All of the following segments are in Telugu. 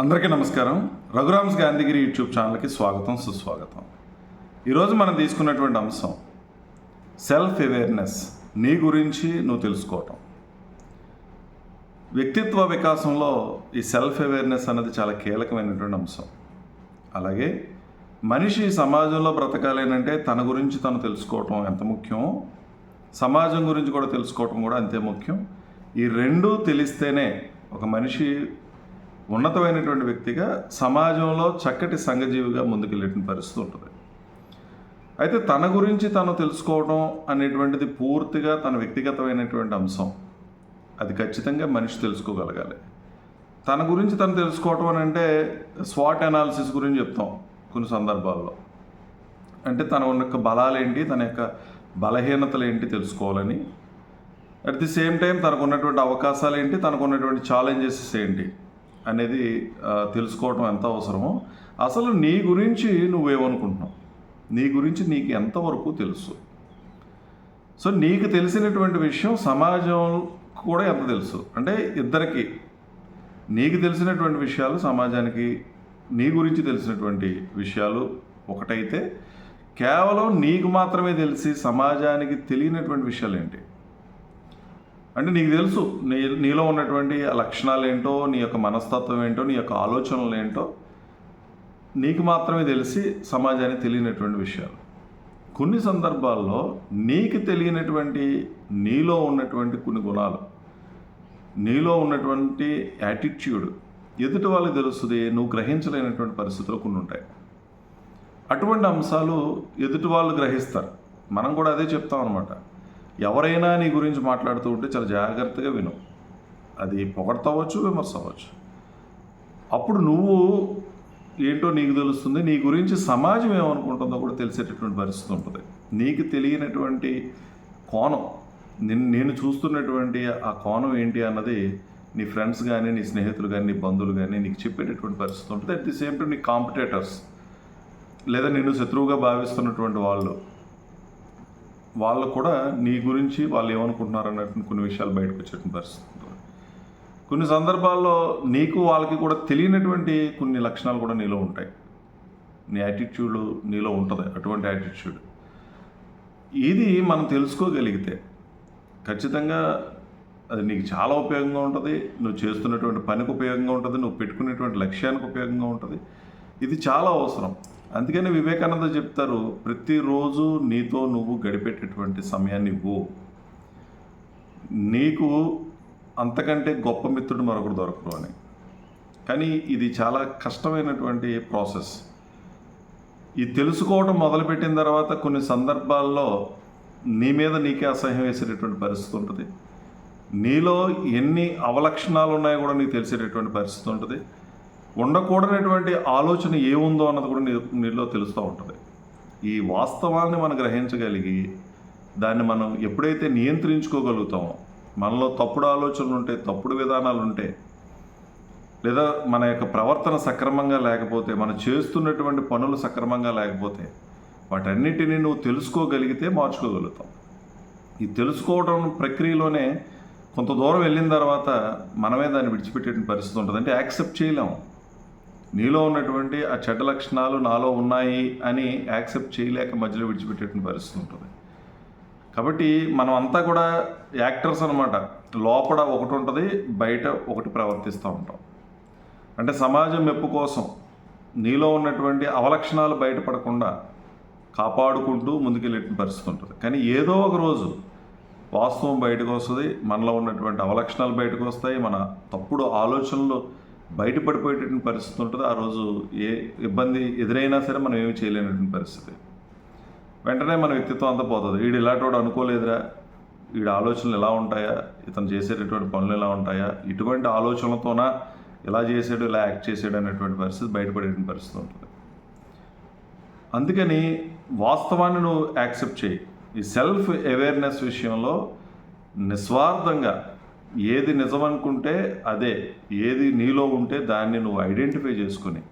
అందరికీ నమస్కారం. రఘురామ్స్ గాంధీగిరి యూట్యూబ్ ఛానల్కి స్వాగతం సుస్వాగతం. ఈరోజు మనం తీసుకున్నటువంటి అంశం సెల్ఫ్ అవేర్నెస్ నీ గురించి నువ్వు తెలుసుకోవటం. వ్యక్తిత్వ వికాసంలో ఈ సెల్ఫ్ అవేర్నెస్ అనేది చాలా కీలకమైనటువంటి అంశం. అలాగే మనిషి సమాజంలో బ్రతకాలేనంటే తన గురించి తను తెలుసుకోవటం ఎంత ముఖ్యమో సమాజం గురించి కూడా తెలుసుకోవటం కూడా అంతే ముఖ్యం. ఈ రెండూ తెలిస్తేనే ఒక మనిషి ఉన్నతమైనటువంటి వ్యక్తిగా సమాజంలో చక్కటి సంఘజీవిగా ముందుకెళ్ళేటువంటి పరిస్థితి ఉంటుంది. అయితే తన గురించి తను తెలుసుకోవడం అనేటువంటిది పూర్తిగా తన వ్యక్తిగతమైనటువంటి అంశం. అది ఖచ్చితంగా మనిషి తెలుసుకోగలగాలి. తన గురించి తను తెలుసుకోవటం అని అంటే స్వాట్ అనాలిసిస్ గురించి చెప్తాం కొన్ని సందర్భాల్లో. అంటే తన యొక్క బలాలేంటి తన యొక్క బలహీనతలు ఏంటి తెలుసుకోవాలని. అట్ ది సేమ్ టైం తనకు ఉన్నటువంటి అవకాశాలు ఏంటి తనకు ఉన్నటువంటి ఛాలెంజెస్ ఏంటి? అనేది తెలుసుకోవటం ఎంత అవసరమో అసలు నీ గురించి నువ్వేమనుకుంటున్నావు? నీ గురించి నీకు ఎంతవరకు తెలుసు? సో నీకు తెలిసినటువంటి విషయం సమాజం కూడా ఎంత తెలుసు? అంటే ఇద్దరికి. నీకు తెలిసినటువంటి విషయాలు సమాజానికి నీ గురించి తెలిసినటువంటి విషయాలు ఒకటైతే కేవలం నీకు మాత్రమే తెలిసి సమాజానికి తెలియనటువంటి విషయాలు ఏంటి అంటే నీకు తెలుసు నీ నీలో ఉన్నటువంటి లక్షణాలు ఏంటో నీ యొక్క మనస్తత్వం ఏంటో నీ యొక్క ఆలోచనలు ఏంటో నీకు మాత్రమే తెలిసి సమాజానికి తెలియనటువంటి విషయాలు. కొన్ని సందర్భాల్లో నీకు తెలియనటువంటి నీలో ఉన్నటువంటి కొన్ని గుణాలు నీలో ఉన్నటువంటి యాటిట్యూడ్ ఎదుటి వాళ్ళకి తెలుస్తుంది నువ్వు గ్రహించలేనటువంటి పరిస్థితులు కొన్ని ఉంటాయి. అటువంటి అంశాలు ఎదుటి వాళ్ళు గ్రహిస్తారు. మనం కూడా అదే చెప్తాం అనమాట ఎవరైనా నీ గురించి మాట్లాడుతూ ఉంటే చాలా జాగ్రత్తగా విను. అది పొగడతవచ్చు విమర్శ అవ్వచ్చు అప్పుడు నువ్వు ఏంటో నీకు తెలుస్తుంది నీ గురించి సమాజం ఏమనుకుంటుందో కూడా తెలిసేటటువంటి పరిస్థితి ఉంటుంది. నీకు తెలియనటువంటి కోణం నిన్ను నేను చూస్తున్నటువంటి ఆ కోణం ఏంటి అన్నది నీ ఫ్రెండ్స్ కానీ నీ స్నేహితులు కానీ నీ బంధువులు కానీ నీకు చెప్పేటటువంటి పరిస్థితి ఉంటుంది. అట్ ది సేమ్ టైం నీ కాంపిటేటర్స్ లేదా నిన్ను శత్రువుగా భావిస్తున్నటువంటి వాళ్ళు వాళ్ళు కూడా నీ గురించి వాళ్ళు ఏమనుకుంటున్నారు అన్నట్టు కొన్ని విషయాలు బయటకు వచ్చేటువంటి పరిస్థితి కొన్ని సందర్భాల్లో నీకు వాళ్ళకి కూడా తెలియనటువంటి కొన్ని లక్షణాలు కూడా నీలో ఉంటాయి. నీ యాటిట్యూడ్ నీలో ఉంటుంది అటువంటి యాటిట్యూడ్ ఇది మనం తెలుసుకోగలిగితే ఖచ్చితంగా అది నీకు చాలా ఉపయోగంగా ఉంటుంది నువ్వు చేస్తున్నటువంటి పనికి ఉపయోగంగా ఉంటుంది నువ్వు పెట్టుకునేటువంటి లక్ష్యానికి ఉపయోగంగా ఉంటుంది. ఇది చాలా అవసరం. అందుకని వివేకానంద చెప్తారు ప్రతిరోజు నీతో నువ్వు గడిపేటటువంటి సమయాన్ని ఇవ్వు. నీకు అంతకంటే గొప్ప మిత్రుడు మరొకరు దొరకరు అని. కానీ ఇది చాలా కష్టమైనటువంటి ప్రాసెస్. ఇది తెలుసుకోవడం మొదలుపెట్టిన తర్వాత కొన్ని సందర్భాల్లో నీ మీద నీకే అసహ్యం వేసేటటువంటి పరిస్థితి ఉంటుంది. నీలో ఎన్ని అవలక్షణాలు ఉన్నాయో కూడా నీకు తెలిసేటటువంటి పరిస్థితి ఉంటుంది. ఉండకూడనటువంటి ఆలోచన ఏముందో అన్నది కూడా నీ నీలో తెలుస్తూ ఉంటుంది. ఈ వాస్తవాన్ని మనం గ్రహించగలిగి దాన్ని మనం ఎప్పుడైతే నియంత్రించుకోగలుగుతామో మనలో తప్పుడు ఆలోచనలు ఉంటే తప్పుడు విధానాలు ఉంటే లేదా మన యొక్క ప్రవర్తన సక్రమంగా లేకపోతే మనం చేస్తున్నటువంటి పనులు సక్రమంగా లేకపోతే వాటన్నిటిని నువ్వు తెలుసుకోగలిగితే మార్చుకోగలుగుతాం ఈ తెలుసుకోవడం ప్రక్రియలోనే కొంత దూరం వెళ్ళిన తర్వాత మనమే దాన్ని విడిచిపెట్టే పరిస్థితి ఉంటుంది. అంటే యాక్సెప్ట్ చేయలేము నీలో ఉన్నటువంటి ఆ చెడ్డ లక్షణాలు నాలో ఉన్నాయి అని యాక్సెప్ట్ చేయలేక మధ్యలో విడిచిపెట్టేటువంటి పరిస్థితి ఉంటుంది. కాబట్టి మనం అంతా కూడా యాక్టర్స్ అనమాట లోపల ఒకటి ఉంటుంది బయట ఒకటి ప్రవర్తిస్తూ ఉంటాం. అంటే సమాజం మెప్పు కోసం నీలో ఉన్నటువంటి అవలక్షణాలు బయటపడకుండా కాపాడుకుంటూ ముందుకెళ్ళే పరిస్థితి ఉంటుంది. కానీ ఏదో ఒక రోజు వాస్తవం బయటకు వస్తుంది మనలో ఉన్నటువంటి అవలక్షణాలు బయటకు వస్తాయి మన తప్పుడు ఆలోచనలు బయటపడిపోయేటటువంటి పరిస్థితి ఉంటుంది ఆ రోజు ఏ ఇబ్బంది ఎదురైనా సరే మనం ఏమి చేయలేనటువంటి పరిస్థితి. వెంటనే మన వ్యక్తిత్వం అంతా పోతుంది. వీడు ఇలాంటి వాడు అనుకోలేదురా. వీడి ఆలోచనలు ఎలా ఉంటాయా? ఇతను చేసేటటువంటి పనులు ఎలా ఉంటాయా? ఇటువంటి ఆలోచనలతోనా ఇలా చేసాడు ఇలా యాక్ట్ చేసాడు అనేటువంటి పరిస్థితి బయటపడేటువంటి పరిస్థితి ఉంటుంది. అందుకని వాస్తవాన్ని నువ్వు యాక్సెప్ట్ చేయి. ఈ సెల్ఫ్ అవేర్నెస్ విషయంలో నిస్వార్థంగా ఏది నిజం అనుకుంటే అదే ఏది నీలో ఉంటే దాన్ని నువ్వు ఐడెంటిఫై చేసుకుని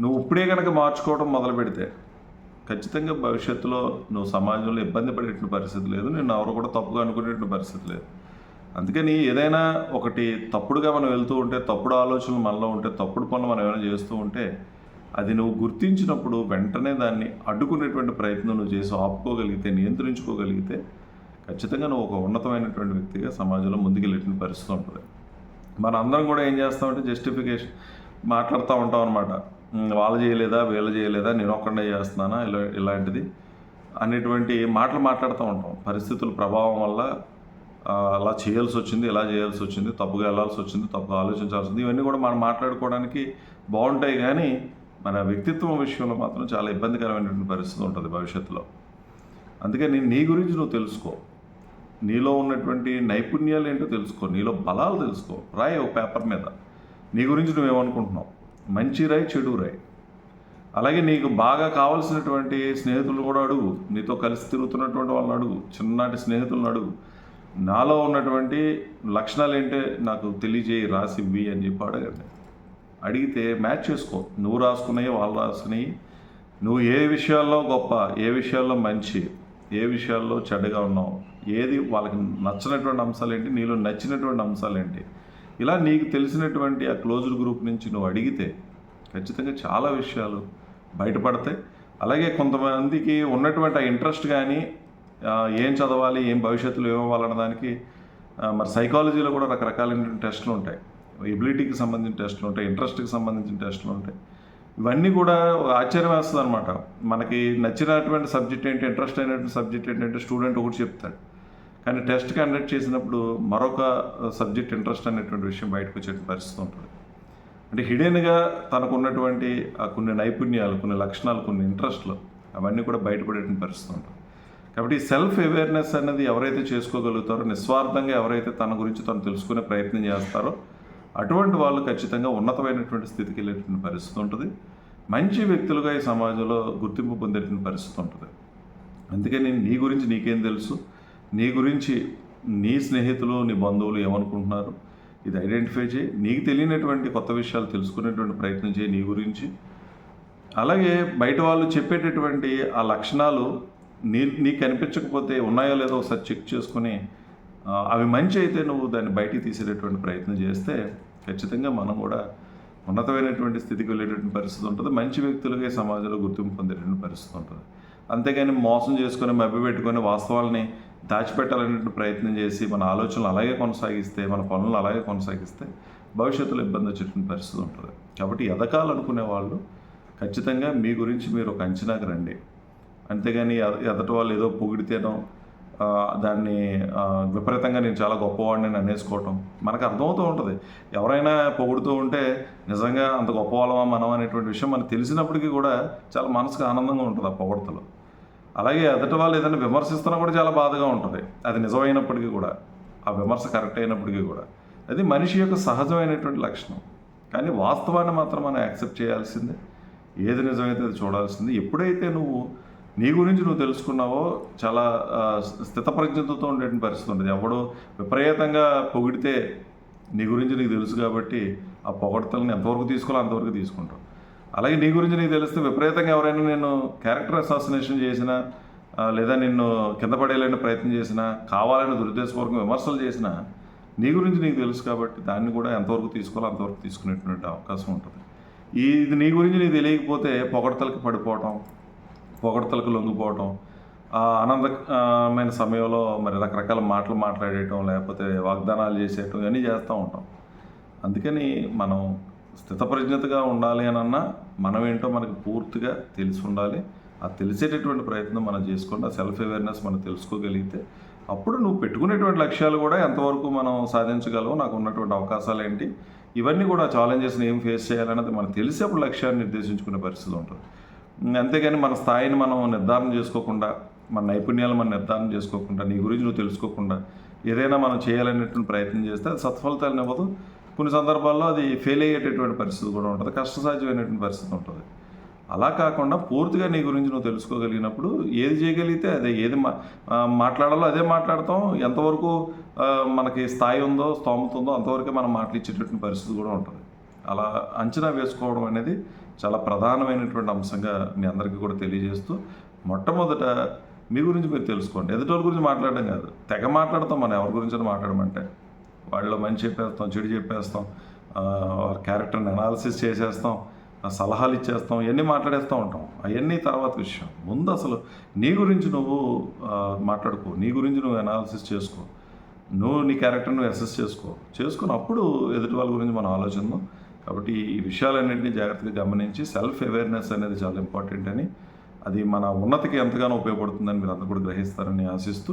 నువ్వు ఇప్పుడే కనుక మార్చుకోవడం మొదలు పెడితే ఖచ్చితంగా భవిష్యత్తులో నువ్వు సమాజంలో ఇబ్బంది పడేటువంటి పరిస్థితి లేదు నేను ఎవరు కూడా తప్పుగా అనుకునేటువంటి పరిస్థితి లేదు. అందుకని ఏదైనా ఒకటి తప్పుడుగా మనం వెళ్తూ ఉంటే తప్పుడు ఆలోచనలు మనలో ఉంటే తప్పుడు పనులు మనం ఏమైనా చేస్తూ ఉంటే అది నువ్వు గుర్తించినప్పుడు వెంటనే దాన్ని అడ్డుకునేటువంటి ప్రయత్నం నువ్వు చేసి ఆపుకోగలిగితే నియంత్రించుకోగలిగితే ఖచ్చితంగా నువ్వు ఒక ఉన్నతమైనటువంటి వ్యక్తిగా సమాజంలో ముందుకెళ్ళేటువంటి పరిస్థితి ఉంటుంది. మన అందరం కూడా ఏం చేస్తామంటే జస్టిఫికేషన్ మాట్లాడుతూ ఉంటాం అనమాట వాళ్ళు చేయలేదా? వీళ్ళు చేయలేదా? నేను ఒక్కడే చేస్తున్నానా? ఇలా ఇలాంటిది. అనేటువంటి మాటలు మాట్లాడుతూ ఉంటాం. పరిస్థితుల ప్రభావం వల్ల అలా చేయాల్సి వచ్చింది ఇలా చేయాల్సి వచ్చింది తప్పుగా వెళ్ళాల్సి వచ్చింది తప్పుగా ఆలోచించాల్సి ఉంది ఇవన్నీ కూడా మనం మాట్లాడుకోవడానికి బాగుంటాయి కానీ మన వ్యక్తిత్వం విషయంలో మాత్రం చాలా ఇబ్బందికరమైనటువంటి పరిస్థితి ఉంటుంది భవిష్యత్తులో. అందుకే నేను నీ గురించి నువ్వు తెలుసుకో. నీలో ఉన్నటువంటి నైపుణ్యాలు ఏంటో తెలుసుకో నీలో బలాలు తెలుసుకో రాయి ఒక పేపర్ మీద. నీ గురించి నువ్వేమనుకుంటున్నావు? మంచి రాయి చెడు రాయి. అలాగే నీకు బాగా కావాల్సినటువంటి స్నేహితులు కూడా అడుగు. నీతో కలిసి తిరుగుతున్నటువంటి వాళ్ళని అడుగు. చిన్ననాటి స్నేహితులను అడుగు. నాలో ఉన్నటువంటి లక్షణాలు ఏంటో నాకు తెలియజేయి రాసి ఇవ్వి అని చెప్పి అడగండి. అడిగితే మ్యాచ్ చేసుకో. నువ్వు రాసుకున్నాయి వాళ్ళు రాసుకున్నాయి నువ్వు ఏ విషయాల్లో గొప్ప ఏ విషయాల్లో మంచి ఏ విషయాల్లో చెడ్డగా ఉన్నావు? ఏది వాళ్ళకి నచ్చినటువంటి అంశాలు ఏంటి నీలో నచ్చినటువంటి అంశాలు ఏంటి ఇలా నీకు తెలిసినటువంటి ఆ క్లోజ్డ్ గ్రూప్ నుంచి నువ్వు అడిగితే ఖచ్చితంగా చాలా విషయాలు బయటపడతాయి. అలాగే కొంతమందికి ఉన్నటువంటి ఆ ఇంట్రెస్ట్ కానీ ఏం చదవాలి ఏం భవిష్యత్తులో ఇవ్వాలన్న దానికి మరి సైకాలజీలో కూడా రకరకాలైన టెస్టులు ఉంటాయి. ఎబిలిటీకి సంబంధించిన టెస్టులు ఉంటాయి ఇంట్రెస్ట్కి సంబంధించిన టెస్టులు ఉంటాయి. ఇవన్నీ కూడా ఆశ్చర్యం వేస్తుంది అనమాట మనకి నచ్చినటువంటి సబ్జెక్ట్ ఏంటి ఇంట్రెస్ట్ అయినటువంటి సబ్జెక్ట్ ఏంటంటే స్టూడెంట్ ఒకటి చెప్తాడు. కానీ టెస్ట్ కండక్ట్ చేసినప్పుడు మరొక సబ్జెక్ట్ ఇంట్రెస్ట్ అనేటువంటి విషయం బయటకు వచ్చే పరిస్థితి ఉంటుంది. అంటే హిడెన్గా తనకు ఉన్నటువంటి కొన్ని నైపుణ్యాలు కొన్ని లక్షణాలు కొన్ని ఇంట్రెస్ట్లు అవన్నీ కూడా బయటపడేటువంటి పరిస్థితి ఉంటుంది. కాబట్టి సెల్ఫ్ అవేర్నెస్ అనేది ఎవరైతే చేసుకోగలుగుతారో నిస్వార్థంగా ఎవరైతే తన గురించి తను తెలుసుకునే ప్రయత్నం చేస్తారో అటువంటి వాళ్ళు ఖచ్చితంగా ఉన్నతమైనటువంటి స్థితికి వెళ్ళేటువంటి పరిస్థితి ఉంటుంది. మంచి వ్యక్తులుగా ఈ సమాజంలో గుర్తింపు పొందేటువంటి పరిస్థితి ఉంటుంది. అందుకే నేను నీ గురించి నీకేం తెలుసు? నీ గురించి నీ స్నేహితులు నీ బంధువులు ఏమనుకుంటున్నారు? ఇది ఐడెంటిఫై చేయి. నీకు తెలియనటువంటి కొత్త విషయాలు తెలుసుకునేటువంటి ప్రయత్నం చేయి నీ గురించి. అలాగే బయట వాళ్ళు చెప్పేటటువంటి ఆ లక్షణాలు నీ నీకు కనిపించకపోతే ఉన్నాయో లేదో ఒకసారి చెక్ చేసుకుని అవి మంచి అయితే నువ్వు దాన్ని బయటికి తీసేటటువంటి ప్రయత్నం చేస్తే ఖచ్చితంగా మనం కూడా ఉన్నతమైనటువంటి స్థితికి వెళ్ళేటటువంటి పరిస్థితి ఉంటుంది. మంచి వ్యక్తులుగా సమాజంలో గుర్తింపు పొందేటటువంటి పరిస్థితి ఉంటుంది. అంతేగాని మోసం చేసుకొని మభ్యపెట్టుకొని వాస్తవాల్ని దాచిపెట్టాలనే ప్రయత్నం చేసి మన ఆలోచనలు అలాగే కొనసాగిస్తే మన పనులు అలాగే కొనసాగిస్తే భవిష్యత్తులో ఇబ్బంది వచ్చేటువంటి పరిస్థితి ఉంటుంది. కాబట్టి ఎదకాలనుకునే వాళ్ళు ఖచ్చితంగా మీ గురించి మీరు ఒక అంచనాకు రండి. అంతేగాని ఎద- ఎదటి వాళ్ళు ఏదో పొగిడితేనో దాన్ని విపరీతంగా నేను చాలా గొప్పవాడిని అని అనేసుకోవటం మనకు అర్థమవుతూ ఉంటుంది. ఎవరైనా పొగుడుతూ ఉంటే నిజంగా అంత గొప్పవాళ్ళమా మనం అనేటువంటి విషయం మనకు తెలిసినప్పటికీ కూడా చాలా మనసుకు ఆనందంగా ఉంటుంది ఆ పొగడతలు. అలాగే ఎదుటి వాళ్ళు ఏదైనా విమర్శిస్తున్నా కూడా చాలా బాధగా ఉంటుంది. అది నిజమైనప్పటికీ కూడా ఆ విమర్శ కరెక్ట్ అయినప్పటికీ కూడా. అది మనిషి యొక్క సహజమైనటువంటి లక్షణం. కానీ వాస్తవాన్ని మాత్రం మనం యాక్సెప్ట్ చేయాల్సిందే. ఏది నిజమైతే అది చూడాల్సింది. ఎప్పుడైతే నువ్వు నీ గురించి నువ్వు తెలుసుకున్నావో చాలా స్థితప్రజ్ఞతతో ఉండేటువంటి పరిస్థితి ఉంటుంది ఎవడో విపరీతంగా పొగిడితే నీ గురించి నీకు తెలుసు కాబట్టి ఆ పొగడతలను ఎంతవరకు తీసుకోవాలో అంతవరకు తీసుకుంటావు. అలాగే నీ గురించి నీకు తెలిస్తే విపరీతంగా ఎవరైనా నేను క్యారెక్టర్ అసాసినేషన్ చేసినా లేదా నిన్ను కింద పడేయాలని ప్రయత్నం చేసినా కావాలని దురుద్దేశపూర్వకంగా విమర్శలు చేసినా నీ గురించి నీకు తెలుసు కాబట్టి దాన్ని కూడా ఎంతవరకు తీసుకోవాలో అంతవరకు తీసుకునేటువంటి అవకాశం ఉంటుంది. ఈ ఇది నీ గురించి నీకు తెలియకపోతే పొగడతలకి పడిపోవటం పొగడతలకు లొంగిపోవటం ఆనందమైన సమయంలో మరి రకరకాల మాటలు మాట్లాడేయటం లేకపోతే వాగ్దానాలు చేసేయటం ఇవన్నీ చేస్తూ ఉంటాం. అందుకని మనం స్థితప్రజ్ఞతగా ఉండాలి అని అన్నా మనం ఏంటో పూర్తిగా తెలిసి ఉండాలి ఆ తెలిసేటటువంటి ప్రయత్నం మనం చేసుకుంటే సెల్ఫ్ అవేర్నెస్ మనం తెలుసుకోగలిగితే అప్పుడు నువ్వు పెట్టుకునేటువంటి లక్ష్యాలు కూడా ఎంతవరకు మనం సాధించగలవు నాకు ఉన్నటువంటి అవకాశాలు ఏంటి ఇవన్నీ కూడా ఛాలెంజెస్ని ఏం ఫేస్ చేయాలన్నది మనం తెలిసి అప్పుడు లక్ష్యాన్ని నిర్దేశించుకునే పరిస్థితి ఉంటుంది. అంతేగాని మన స్థాయిని మనం నిర్ధారణ చేసుకోకుండా మన నైపుణ్యాలు మనం నిర్ధారణ చేసుకోకుండా నీ గురించి నువ్వు తెలుసుకోకుండా ఏదైనా మనం చేయాలనేటువంటి ప్రయత్నం చేస్తే అది సత్ఫలితాలను ఇవ్వదు. కొన్ని సందర్భాల్లో అది ఫెయిల్ అయ్యేటటువంటి పరిస్థితి కూడా ఉంటుంది కష్టసాధ్యమైనటువంటి పరిస్థితి ఉంటుంది. అలా కాకుండా పూర్తిగా నీ గురించి నువ్వు తెలుసుకోగలిగినప్పుడు ఏది చేయగలిగితే అదే ఏది మా మాట్లాడాలో అదే మాట్లాడతాం. ఎంతవరకు మనకి స్థాయి ఉందో స్తోమత ఉందో అంతవరకే మనం మాట్లాడిచ్చేటటువంటి పరిస్థితి కూడా ఉంటుంది. అలా అంచనా వేసుకోవడం అనేది చాలా ప్రధానమైనటువంటి అంశంగా మీ అందరికీ కూడా తెలియజేస్తూ మొట్టమొదట మీ గురించి మీరు తెలుసుకోండి. ఎదుటి వాళ్ళ గురించి మాట్లాడడం కాదు. తెగ మాట్లాడతాం మనం ఎవరి గురించి మాట్లాడమంటే. వాళ్ళలో మంచి చెప్పేస్తాం చెడు చెప్పేస్తాం క్యారెక్టర్ని అనాలిసిస్ చేసేస్తాం సలహాలు ఇచ్చేస్తాం ఇవన్నీ మాట్లాడేస్తూ ఉంటాం. అవన్నీ తర్వాత విషయం. ముందు అసలు నీ గురించి నువ్వు మాట్లాడుకో. నీ గురించి నువ్వు అనాలిసిస్ చేసుకో. నువ్వు నీ క్యారెక్టర్ నువ్వు అసెస్ చేసుకో. చేసుకుని అప్పుడు ఎదుటి వాళ్ళ గురించి మనం ఆలోచన కాబట్టి ఈ విషయాలన్నింటినీ జాగ్రత్తగా గమనించి సెల్ఫ్ అవేర్నెస్ అనేది చాలా ఇంపార్టెంట్ అని అది మన ఉన్నతికి ఎంతగానో ఉపయోగపడుతుందని మీరు అందరూ కూడా గ్రహిస్తారని ఆశిస్తూ